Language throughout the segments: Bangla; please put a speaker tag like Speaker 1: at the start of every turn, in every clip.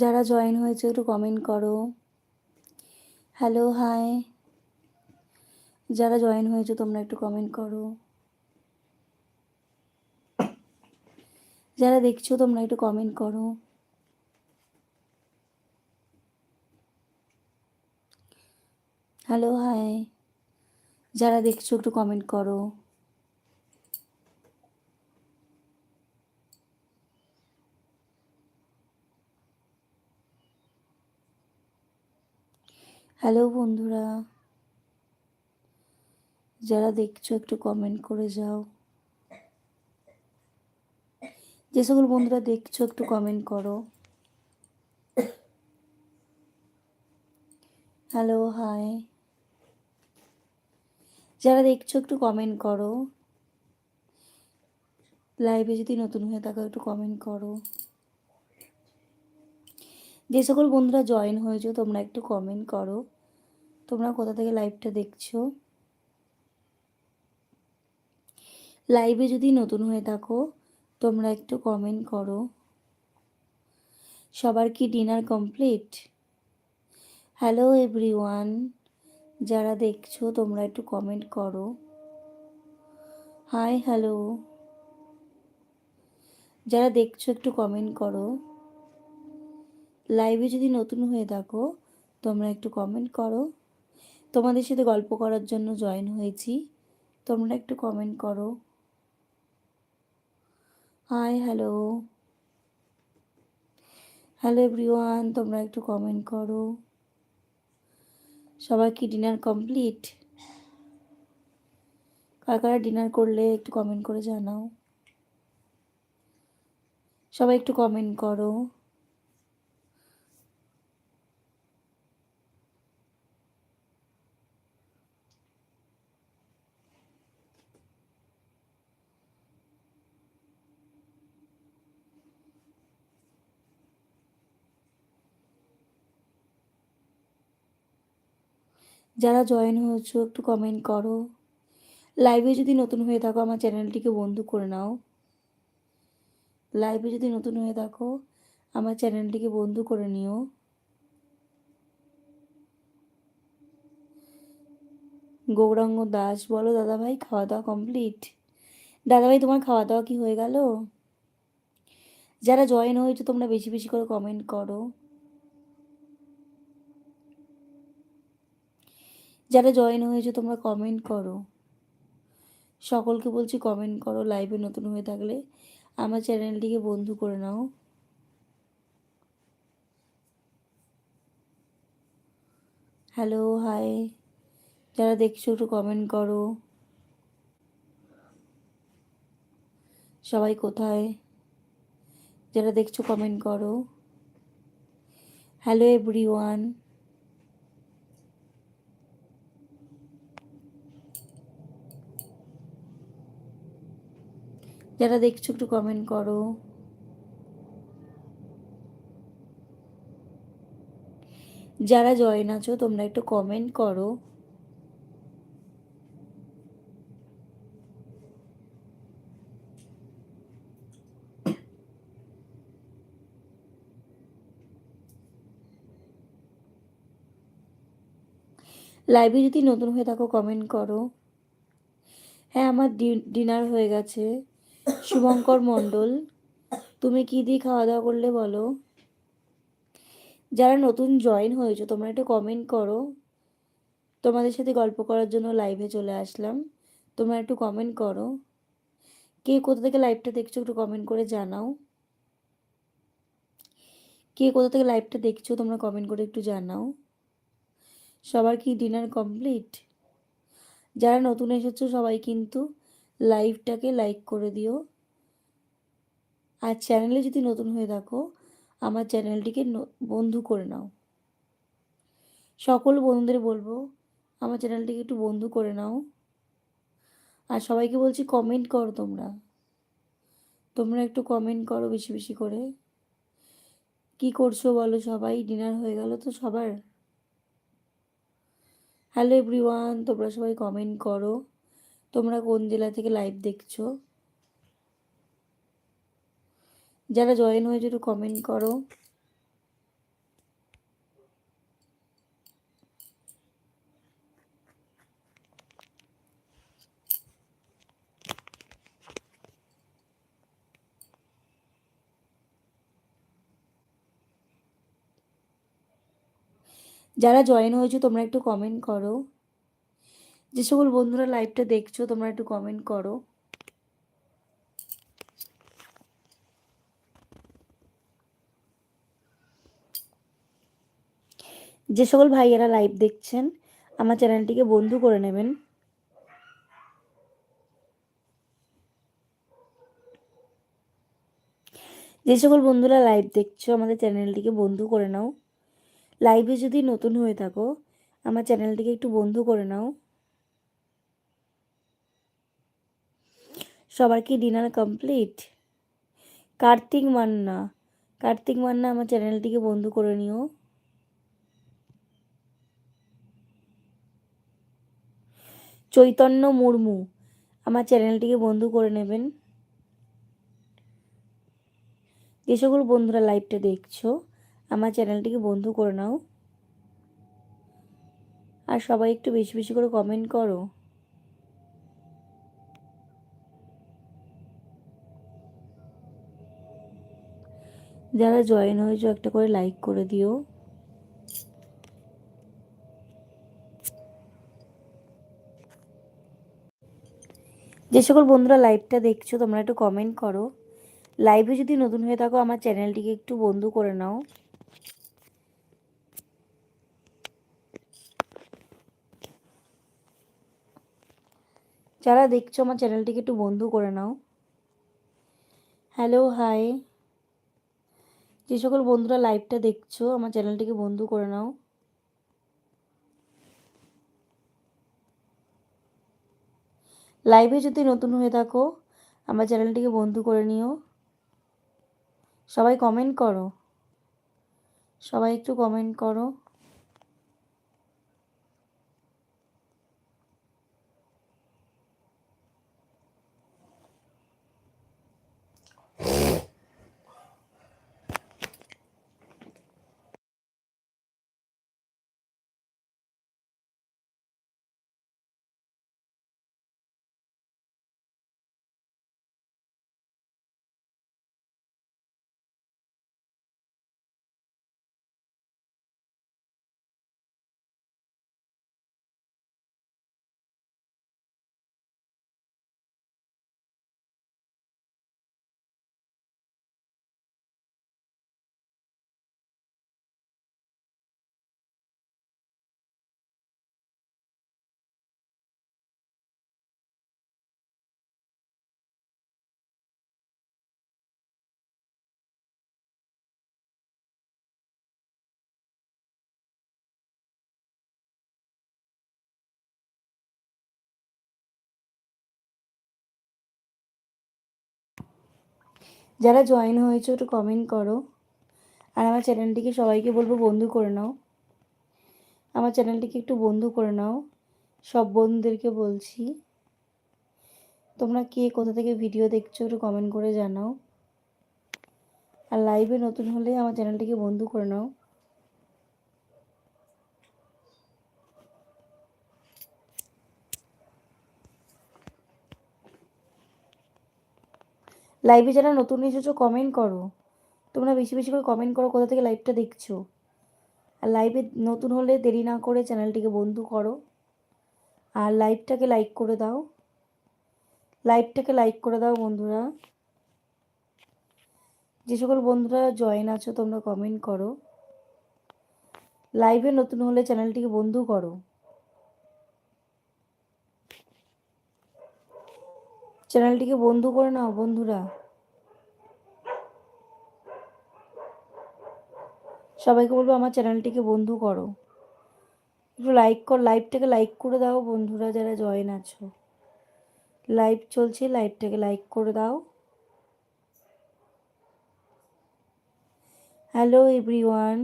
Speaker 1: যারা জয়েন হয়েছে একটু কমেন্ট করো। হ্যালো হাই যারা জয়েন হয়েছে তোমরা একটু কমেন্ট করো। যারা দেখছ তোমরা একটু কমেন্ট করো। হ্যালো হাই যারা দেখছ একটু কমেন্ট করো। হ্যালো বন্ধুরা, যারা দেখছ একটু কমেন্ট করে যাও। যে সকল বন্ধুরা দেখছ একটু কমেন্ট করো। হ্যালো হাই যারা দেখছ একটু কমেন্ট করো। লাইভে যদি নতুন হয়ে থাকো, একটু কমেন্ট করো। যে সকল বন্ধুরা জয়েন হয়েছো, তোমরা একটু কমেন্ট করো। তোমরা কোথা থেকে লাইভটা দেখছ? লাইভে যদি নতুন হয়ে থাকো, তোমরা একটু কমেন্ট করো। সবার কি ডিনার কমপ্লিট হ্যালো এভরিওয়ান যারা দেখছ, তোমরা একটু কমেন্ট করো। হাই হ্যালো যারা দেখছ, একটু কমেন্ট করো। লাইভে যদি নতুন হয়ে থাকো, তোমরা একটু কমেন্ট করো। তোমাদের সাথে গল্প করার জন্য জয়েন হয়েছি। তোমরা একটু কমেন্ট করো। হাই হ্যালো হ্যালো এভরিওয়ান তোমরা একটু কমেন্ট করো। সবার কি ডিনার কমপ্লিট কার কারা ডিনার করলে একটু কমেন্ট করে জানাও। সবাই একটু কমেন্ট করো। যারা জয়েন হয়েছো, একটু কমেন্ট করো। লাইভে যদি নতুন হয়ে থাকো, আমার চ্যানেলটিকে বন্ধু করে নাও। লাইভে যদি নতুন হয়ে থাকো, আমার চ্যানেলটিকে বন্ধু করে নিও। গৌরাঙ্গ দাস, বলো দাদাভাই খাওয়া দাওয়া কমপ্লিট দাদাভাই, তোমার খাওয়া দাওয়া কি হয়ে গেল? যারা জয়েন হয়েছে, তোমরা বেশি বেশি করে কমেন্ট করো। যারা জয়েন হয়েছে, তোমরা কমেন্ট করো। সকলকে বলছি কমেন্ট করো লাইভে নতুন হয়ে থাকলে। আমার চ্যানেলটিকে বন্ধু করে নাও। হ্যালো হাই যারা দেখছ, একটু কমেন্ট করো। সবাই কোথায়? যারা দেখছ কমেন্ট করো। হ্যালো এভরিওয়ান যারা দেখছ একটু কমেন্ট করো। যারা জয়েন আছো, তোমরা একটু কমেন্ট করো। লাইভে যদি নতুন হয়ে থাকো কমেন্ট করো। হ্যাঁ আমার ডিনার হয়ে গেছে। শুভঙ্কর মণ্ডল, তুমি কী দিয়ে খাওয়া দাওয়া করলে বলো? যারা নতুন জয়েন হয়েছো, তোমরা একটু কমেন্ট করো। তোমাদের সাথে গল্প করার জন্য লাইভে চলে আসলাম। তোমরা একটু কমেন্ট করো। কে কোথা থেকে লাইভটা দেখছ, একটু কমেন্ট করে জানাও। কে কোথা থেকে লাইভটা দেখছ, তোমরা কমেন্ট করে একটু জানাও। সবার কি ডিনার কমপ্লিট যারা নতুন এসেছ, সবাই কিন্তু লাইভটাকে লাইক করে দিও। আর চ্যানেলে যদি নতুন হয়ে থাকো, আমার চ্যানেলটিকে বন্ধু করে নাও। সকল বন্ধুদের বলব, আমার চ্যানেলটিকে একটু বন্ধু করে নাও। আর সবাইকে বলছি কমেন্ট করো তোমরা। তোমরা একটু কমেন্ট করো বেশি বেশি করে। কি করছ বলো সবাই? ডিনার হয়ে গেল তো সবার? হ্যালো এভরিওয়ান তোমরা সবাই কমেন্ট করো। তোমরা কোন জেলা থেকে লাইভ দেখছ? যারা জয়েন হয়েছে একটু কমেন্ট করো। যারা জয়েন হয়েছো তোমরা একটু কমেন্ট করো। যে সকল বন্ধুরা লাইভটা দেখছ, তোমরা একটু কমেন্ট করো। যে সকল ভাইয়েরা লাইভ দেখছেন, আমার চ্যানেলটিকে বন্ধু করে নেবেন। যে সকল বন্ধুরা লাইভ দেখছ, আমাদের চ্যানেলটিকে বন্ধু করে নাও। লাইভে যদি নতুন হয়ে থাকো, আমার চ্যানেলটিকে একটু বন্ধু করে নাও। সবার কি ডিনার কমপ্লিট কার্তিক মান্না। কার্তিক মান্না, আমার চ্যানেলটিকে বন্ধু করে নিও। চৈতন্য মুর্মু, আমার চ্যানেলটিকে বন্ধু করে নেবেন। যে সকল বন্ধুরা লাইভটা দেখছ, আমার চ্যানেলটিকে বন্ধু করে নাও। আর সবাই একটু বেশি বেশি করে কমেন্ট করো। যারা জয়েন হয়েছো, একটা করে লাইক করে দিও। যে সকল বন্ধুরা লাইভটা দেখছ, তোমরা একটু কমেন্ট করো। লাইভে যদি নতুন হয়ে থাকো, আমার চ্যানেলটিকে একটু বন্ধু করে নাও। যারা দেখছ, আমার চ্যানেলটিকে একটু বন্ধু করে নাও। হ্যালো হাই যে সকল বন্ধুরা লাইভটা দেখছ, আমার চ্যানেলটিকে বন্ধু করে নাও। লাইভে যদি নতুন হয়ে থাকো, আমার চ্যানেলটিকে বন্ধু করে নিও। সবাই কমেন্ট করো। সবাই একটু কমেন্ট করো। যারা জয়েন হয়েছে একটু কমেন্ট করো। আর আমার চ্যানেলটিকে সবাইকে বলব বন্ধু করে নাও। আমার চ্যানেলটিকে একটু বন্ধু করে নাও। সব বন্ধুদেরকে বলছি। তোমরা কে কোথা থেকে ভিডিও দেখছ একটু কমেন্ট করে জানাও। আর লাইভে নতুন হলে আমার চ্যানেলটিকে বন্ধু করে নাও। লাইভে যারা নতুন এসেছ কমেন্ট করো। তোমরা বেশি বেশি করে কমেন্ট করো, কোথা থেকে লাইভটা দেখছ। আর লাইভে নতুন হলে দেরি না করে চ্যানেলটিকে বন্ধু করো। আর লাইভটাকে লাইক করে দাও। লাইভটাকে লাইক করে দাও বন্ধুরা। যে সকল বন্ধুরা জয়েন আছো, তোমরা কমেন্ট করো। লাইভে নতুন হলে চ্যানেলটিকে বন্ধু করো। চ্যানেলটিকে বন্ধু করে নাও, বন্ধুরা। সবাইকে বলব আমার চ্যানেলটিকে বন্ধু করো। একটু লাইক কর লাইভটাকে লাইক করে দাও, বন্ধুরা, যারা জয়েন আছো। লাইভ চলছে লাইভটাকে লাইক করে দাও। হ্যালো এভরিওয়ান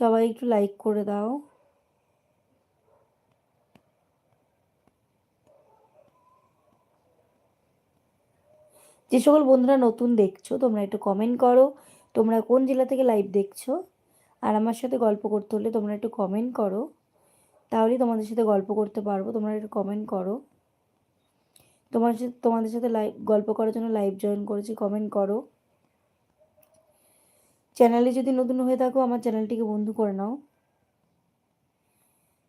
Speaker 1: সবাই একটু লাইক করে দাও। যে সকল বন্ধুরা নতুন দেখছ, তোমরা একটু কমেন্ট করো, তোমরা কোন জেলা থেকে লাইভ দেখছ, আর আমার সাথে গল্প করতে হলে তোমরা একটু কমেন্ট করো, তাহলেই তোমাদের সাথে গল্প করতে পারব, তোমরা একটু কমেন্ট করো। তোমার সাথে, তোমাদের সাথে লাইভ গল্প করার জন্য লাইভ জয়েন করেছি কমেন্ট করো। চ্যানেলে যদি নতুন হয়ে থাকো, আমার চ্যানেলটিকে বন্ধু করে নাও।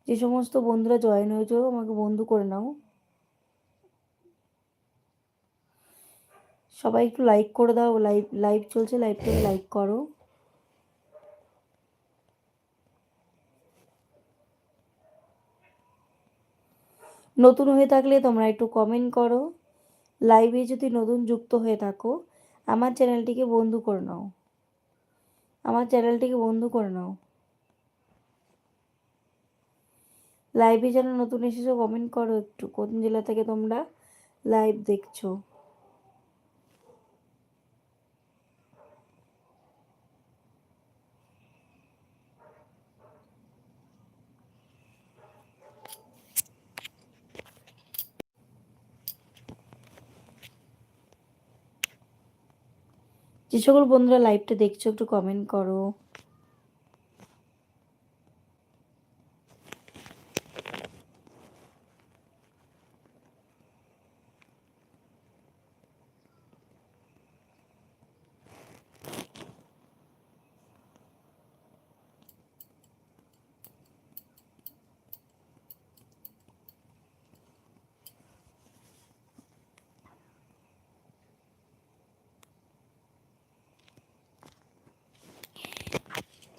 Speaker 1: যে সমস্ত বন্ধুরা জয়েন হয়েছো, আমাকে বন্ধু করে নাও। সবাই একটু লাইক করে দাও লাইভ লাইভ চলছে লাইভটাকে লাইক করো। নতুন হয়ে থাকলে তোমরা একটু কমেন্ট করো। লাইভে যদি নতুন যুক্ত হয়ে থাকো, আমার চ্যানেলটিকে বন্ধু করে নাও। আমার চ্যানেলটিকে বন্ধু করে নাও। লাইভে যেন নতুন এসেছ কমেন্ট করো একটু। কোন জেলা থেকে তোমরা লাইভ দেখছ? সকল বন্ধুরা লাইভটা দেখছ একটু কমেন্ট করো।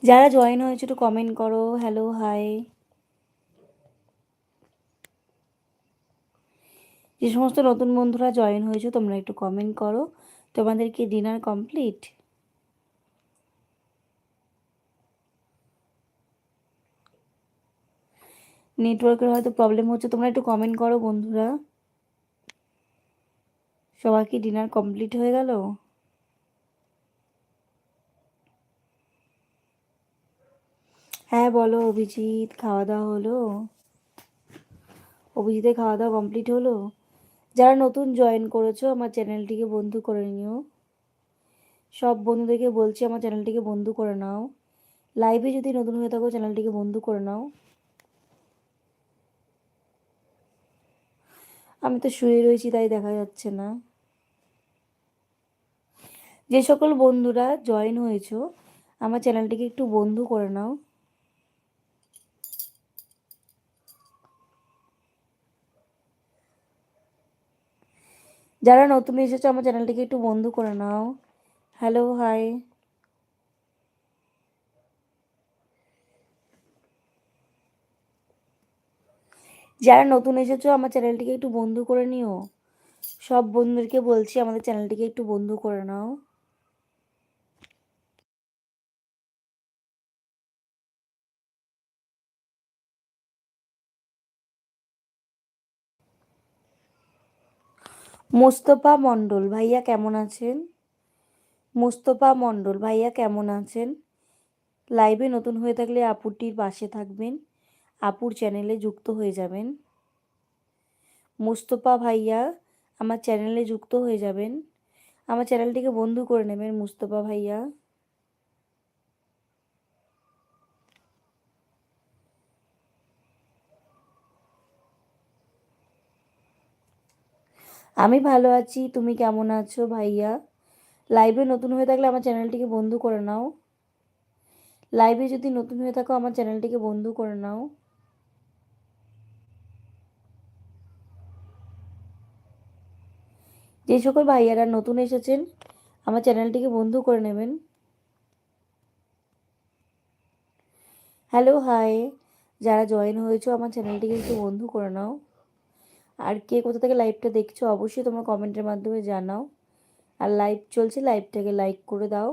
Speaker 1: যারা জয়েন হয়েছে, একটু কমেন্ট করো। হ্যালো হাই যে সমস্ত নতুন বন্ধুরা জয়েন হয়েছে, তোমরা একটু কমেন্ট করো। তোমাদের কি ডিনার কমপ্লিট নেটওয়ার্কের হয়তো প্রবলেম হচ্ছে, তোমরা একটু কমেন্ট করো বন্ধুরা। সবার কি ডিনার কমপ্লিট হয়ে গেল? হ্যাঁ বলো, অভিজিৎ খাওয়া দাওয়া হলো? অভিজিতের খাওয়া দাওয়া কমপ্লিট হলো? যারা নতুন জয়েন করেছ, আমার চ্যানেলটিকে বন্ধু করে নিও। সব বন্ধুদেরকে বলছি, আমার চ্যানেলটিকে বন্ধু করে নাও। লাইভে যদি নতুন হয়ে থাকো চ্যানেলটিকে বন্ধু করে নাও। আমি তো শুয়ে রয়েছি, তাই দেখা যাচ্ছে না। যে সকল বন্ধুরা জয়েন হয়েছো, আমার চ্যানেলটিকে একটু বন্ধু করে নাও। যারা নতুন এসেছ, আমার চ্যানেলটিকে একটু বন্ধ করে নাও। হ্যালো হাই যারা নতুন এসেছ, আমার চ্যানেলটিকে একটু বন্ধ করে নিও। সব বন্ধুদেরকে বলছি, আমাদের চ্যানেলটিকে একটু বন্ধ করে নাও। মোস্তফা মণ্ডল, ভাইয়া কেমন আছেন? মোস্তফা মণ্ডল, ভাইয়া কেমন আছেন? লাইভে নতুন হয়ে থাকলে আপুরটির পাশে থাকবেন। আপুর চ্যানেলে যুক্ত হয়ে যাবেন। মোস্তফা ভাইয়া, আমার চ্যানেলে যুক্ত হয়ে যাবেন। আমার চ্যানেলটিকে বন্ধু করে নেবেন মুস্তফা ভাইয়া। আমি ভালো আছি, তুমি কেমন আছো ভাইয়া? লাইভে নতুন হয়ে থাকলে আমার চ্যানেলটিকে বন্ধু করে নাও। লাইভে যদি নতুন হয়ে থাকো, আমার চ্যানেলটিকে বন্ধু করে নাও। যে সকল ভাইয়ারা নতুন এসেছেন, আমার চ্যানেলটিকে বন্ধু করে নেবেন। হ্যালো হাই যারা জয়েন হয়েছো, আমার চ্যানেলটিকে একটু বন্ধু করে নাও। আর কে কোথা থেকে লাইভটা দেখছো অবশ্যই তোমরা কমেন্টের মাধ্যমে জানাও আর লাইভ চলছে লাইভটাকে লাইক করে দাও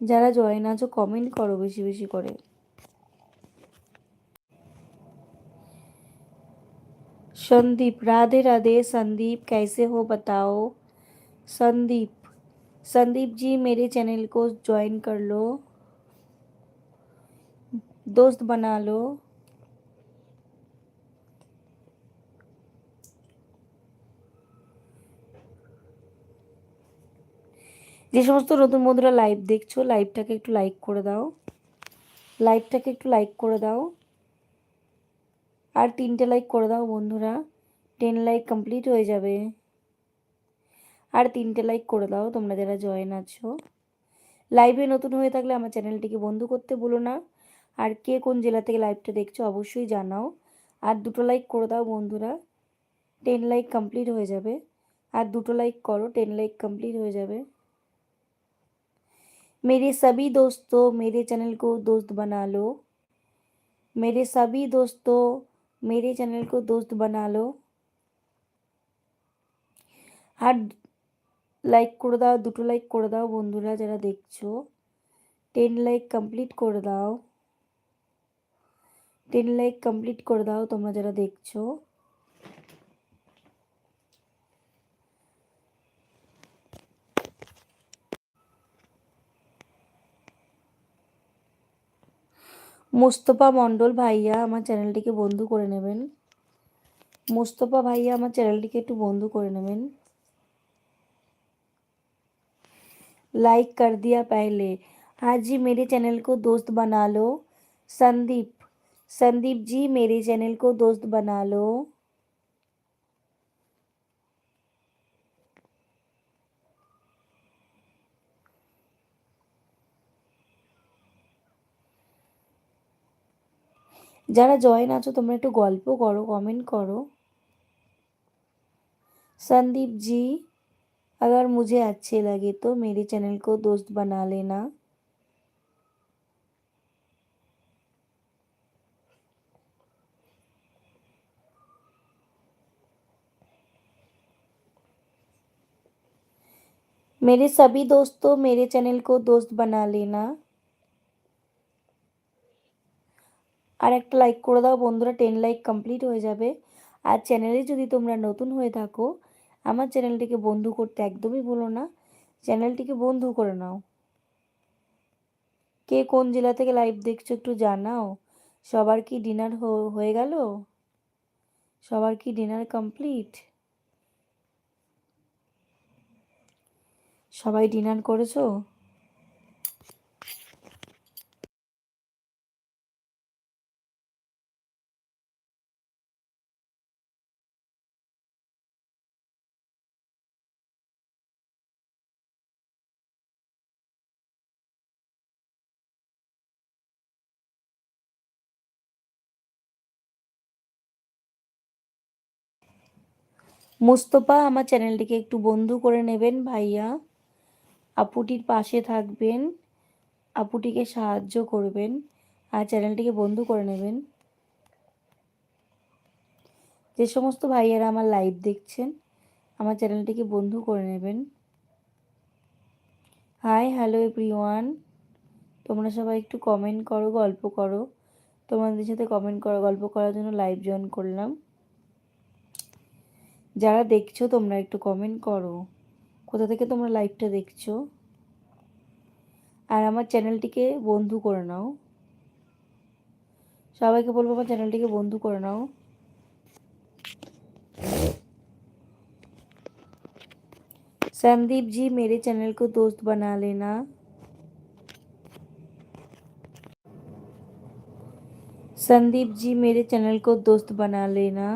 Speaker 1: যারা জয়েন আছো কমেন্ট করো বেশি বেশি করে संदीप राधे राधे संदीप कैसे हो बताओ संदीप संदीप जी मेरे चैनल को ज्वाइन कर लो दोस्त बना लो যে সমস্ত নতুন বন্ধুরা লাইভ দেখছ লাইভটাকে একটু লাইক করে দাও। লাইভটাকে একটু লাইক করে দাও। আর তিনটে লাইক করে দাও বন্ধুরা। টেন লাইক কমপ্লিট হয়ে যাবে। আর তিনটে লাইক করে দাও, তোমরা যারা জয়েন আছো। লাইভে নতুন হয়ে থাকলে আমার চ্যানেলটিকে বন্ধু করতে ভুলো না। আর কে কোন জেলা থেকে লাইভটা দেখছ অবশ্যই জানাও। আর দুটো লাইক করে দাও বন্ধুরা। টেন লাইক কমপ্লিট হয়ে যাবে। আর দুটো লাইক করো টেন লাইক কমপ্লিট হয়ে যাবে। मेरे सभी दोस्तों मेरे चैनल को दोस्त बना लो मेरे सभी दोस्तों मेरे चैनल को दोस्त बना लो আর লাইক করে দাও দুটো লাইক করে দাও বন্ধুরা যারা দেখছো টেন লাইক কমপ্লিট করে দাও টেন লাইক কমপ্লিট করে দাও তোমরা যারা দেখছো মোস্তফা মণ্ডল ভাইয়া আমার চ্যানেলটিকে বন্ধু করে নেবেন মোস্তফা ভাইয়া আমার চ্যানেলটিকে একটু বন্ধু করে নেবেন लाइक कर दिया पहले हाँ जी मेरे चैनल को दोस्त बना लो संदीप संदीप जी मेरे चैनल को दोस्त बना लो যারা জয়েন আছো তোমরা একটু গল্প করো কমেন্ট করো संदीप जी अगर मुझे अच्छे लगे तो मेरे चैनल को दोस्त बना लेना मेरे सभी दोस्तों मेरे चैनल को दोस्त बना लेना আর একটা লাইক করে দাও বন্ধুরা টেন লাইক কমপ্লিট হয়ে যাবে। আর চ্যানেলে যদি তোমরা নতুন হয়ে থাকো, আমার চ্যানেলটিকে বন্ধু করতে একদমই ভুলো না। চ্যানেলটিকে বন্ধু করে নাও। কে কোন জেলা থেকে লাইভ দেখছ একটু জানাও। সবার কি ডিনার হয়ে গেল? সবার কি ডিনার কমপ্লিট সবাই ডিনার করেছ? মুস্তফা, আমার চ্যানেলটিকে একটু বন্ধু করে নেবেন ভাইয়া। আপুটির পাশে থাকবেন, আপুটিকে সাহায্য করবেন, আর চ্যানেলটিকে বন্ধু করে নেবেন। যে সমস্ত ভাইয়ারা আমার লাইভ দেখছেন, আমার চ্যানেলটিকে বন্ধু করে নেবেন। হাই হ্যালো এভরিওয়ান তোমরা সবাই একটু কমেন্ট করো, গল্প করো। তোমাদের সাথে কমেন্ট করো, গল্প করার জন্য লাইভ জয়েন করলাম। যারা দেখছো তোমরা একটু কমেন্ট করো কোথা থেকে তোমরা লাইভটা দেখছো আর আমার চ্যানেলটিকে বন্ধু করে নাও সবাইকে বলবো আমার চ্যানেলটিকে বন্ধু করে নাও संदीप जी मेरे चैनल को दोस्त बना लेना संदीप जी मेरे चैनल को दोस्त बना लेना